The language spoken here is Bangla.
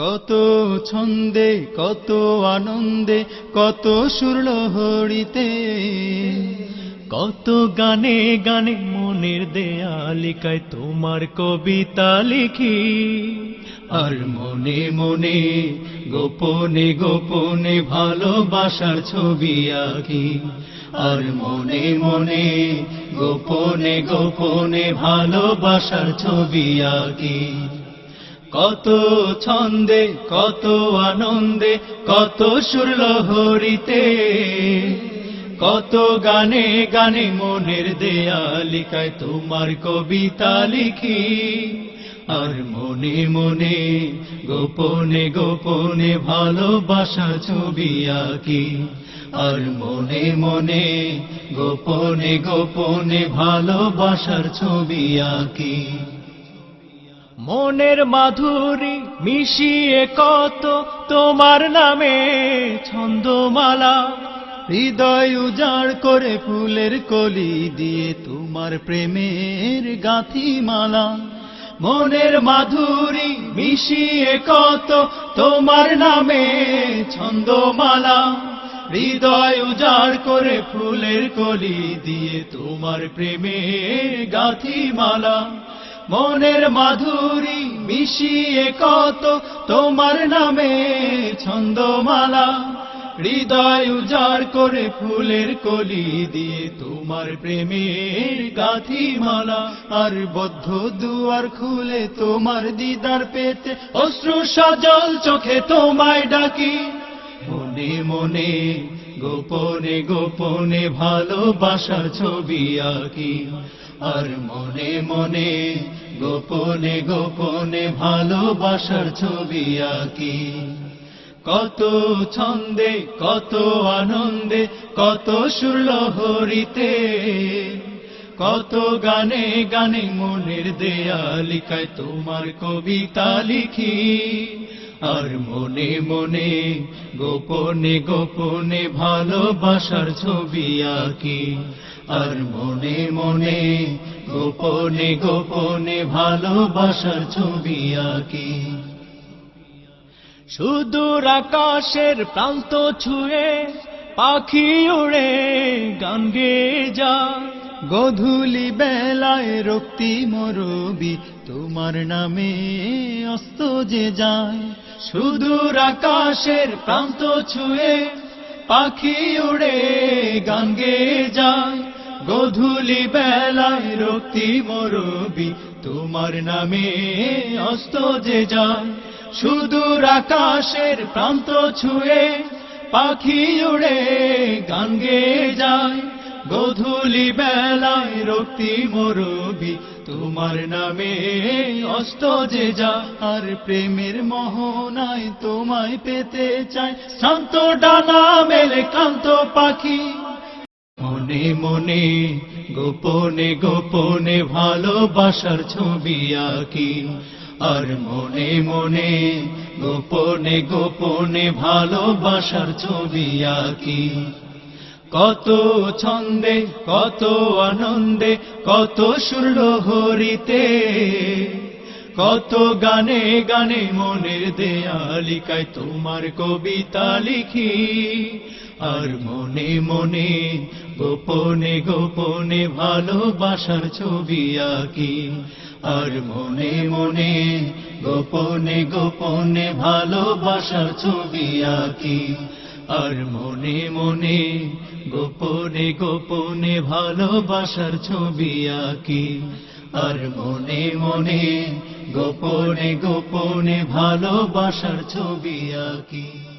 কত ছন্দে, কত আনন্দে, কত সুরলহরিতে, কত গানে গানে মনের দেয়ালিকায় তোমার কবিতা লিখি। আর মনে মনে গোপনে গোপনে ভালোবাসার ছবি আঁকি। আর মনে মনে গোপনে গোপনে ভালোবাসার ছবি আঁকি। কত ছন্দে, কত আনন্দে, কত সুরলহরিতে কত গানে গানে মনের দেয়ালিকায় তোমার কবিতা লিখি। আর মনে মনে, গোপনে গোপনে ভালোবাসা ছবি আঁকি। আর মনে মনে, গোপনে গোপনে ভালোবাসার ছবি আঁকি। মনের মাধুরী মিশিয়ে কত তোমার নামে ছন্দমালা। হৃদয় উজাড় করে ফুলের কলি দিয়ে তোমার প্রেমের গাথি মালা মনের মাধুরী মিশিয়ে কত তোমার নামে ছন্দমালা। হৃদয় উজাড় করে ফুলের কলি দিয়ে তোমার প্রেমের গাথি মালা মনের মাধুরী মিশিয়ে কত তোমার নামে ছন্দমালা। হৃদয় উজাড় করে ফুলের কলি দিয়ে তোমার প্রেমের গাথি মালা আর বদ্ধ দুয়ার খুলে তোমার দিদার পেতে অশ্রু সজল চোখে তোমায় ডাকি। মনে মনে গোপনে গোপনে ভালোবাসার ছবি আঁকি। আর মনে মনে, গোপনে গোপনে ভালোবাসার ছবি আঁকি। কত ছন্দে, কত আনন্দে, কত সুরলহরিতে কত গানে গানে মনের দেয়ালিকায় তোমার কবিতা লিখি। আর মনে মনে, গোপনে গোপনে ভালোবাসার ছবি আঁকি। আর মনে মনে গোপনে গোপনে ভালোবাসার ছবি আঁকি। সুদূর আকাশের প্রান্ত ছুঁয়ে পাখি উড়ে গান যায় গধূলি বেলায় রক্তি মরবি, তোমার নামে অস্ত যে যায়। সুদূর আকাশের প্রান্ত ছুঁয়ে পাখি উড়ে গান যায়। গধূলি বেলায় রক্তি মরবি, তোমার নামে অস্ত যে যায়। সুদূর আকাশের প্রান্ত ছুঁয়ে পাখি উড়ে গান গেয়ে যায়। গধূলি বেলায় রক্তি মরবি, তোমার নামে অস্ত যে যা আর প্রেমের মোহনায় তোমায় পেতে চাই। শান্ত ডানা মেলে কান্ত পাখি। মনে মনে, গোপনে গোপনে ভালোবাসার ছবি আঁকি আর মনে মনে, গোপনে গোপনে ভালোবাসার ছবি আঁকি কত ছন্দে, কত আনন্দে, কত সুরলহরিতে কত গানে গানে মনের দেয়ালিকায় তোমার কবিতা লিখি। আর মনে মনে গোপনে গোপনে ভালোবাসার ছবি আঁকি। আর মনে মনে গোপনে গোপনে ভালোবাসার ছবি আঁকি। আর মনে মনে গোপনে গোপনে ভালোবাসার ছবি আঁকি। আর মনে মনে গোপনে গোপনে ভালোবাসার ছবি আঁকি।